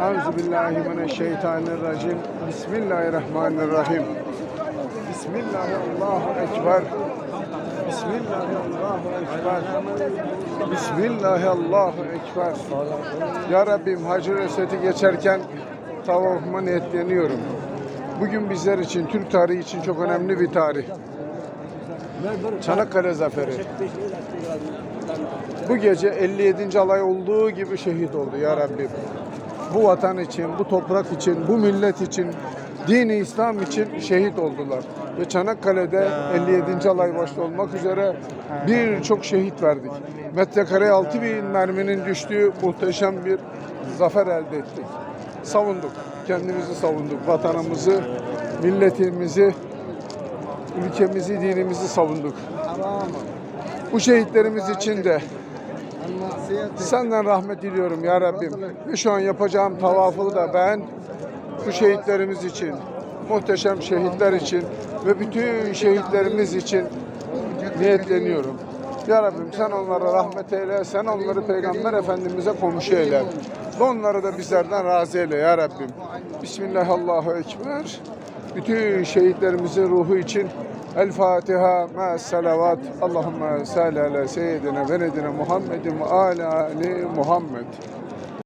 Euzubillahimineşşeytanirracim. Bismillahirrahmanirrahim. Bismillahirrahmanirrahim. Ekber. Bismillahirrahmanirrahim. Bismillahirrahmanirrahim. Ekber. Ya Rabbim Hacı Esved'i geçerken tavafıma niyetleniyorum. Bugün bizler için, Türk tarihi için çok önemli bir tarih. Çanakkale Zaferi. Bu gece 57. alay olduğu gibi şehit oldu ya Rabbim. Bu vatan için, bu toprak için, bu millet için, dini İslam için şehit oldular. Ve Çanakkale'de 57. alay başta olmak üzere birçok şehit verdik. Metrekareye 6 bin merminin düştüğü muhteşem bir zafer elde ettik. Savunduk, kendimizi savunduk, vatanımızı, milletimizi, ülkemizi, dinimizi savunduk. Bu şehitlerimiz için de senden rahmet diliyorum ya Rabbim. Ve şu an yapacağım tavafı da ben bu şehitlerimiz için, muhteşem şehitler için ve bütün şehitlerimiz için niyetleniyorum. Ya Rabbim sen onlara rahmet eyle, sen onları Peygamber Efendimiz'e komşu eyle. Ve onları da bizlerden razı eyle ya Rabbim. Bismillah Allahu Ekber. Bütün şehitlerimizin ruhu için El Fatiha ma salavat. Allahümme salli ala seyyidina ve nedine Muhammedin ve ala ali Muhammed.